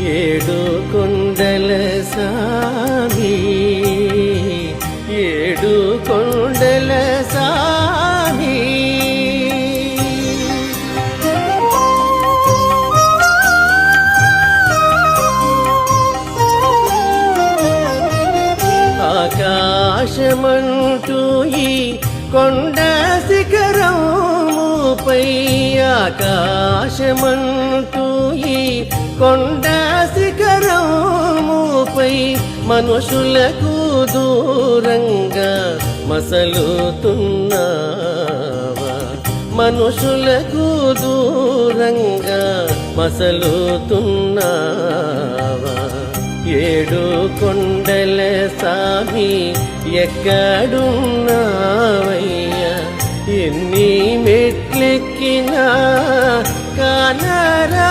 ఏడు కొండల సామి ఏడు కొండల సామి. ఆకాశమంటూ ఈ కొండ శిఖరముపై ఆకాశమంటూ ఈ కొండ శిఖరముపై మనుషులకు దూరంగా మసలుతున్నావా? మనుషులకు దూరంగా మసలుతున్నావా? ఏడు కొండల సామి ఎక్కడున్నావయ్యా? ఎన్ని మెట్లెక్కినా కానరా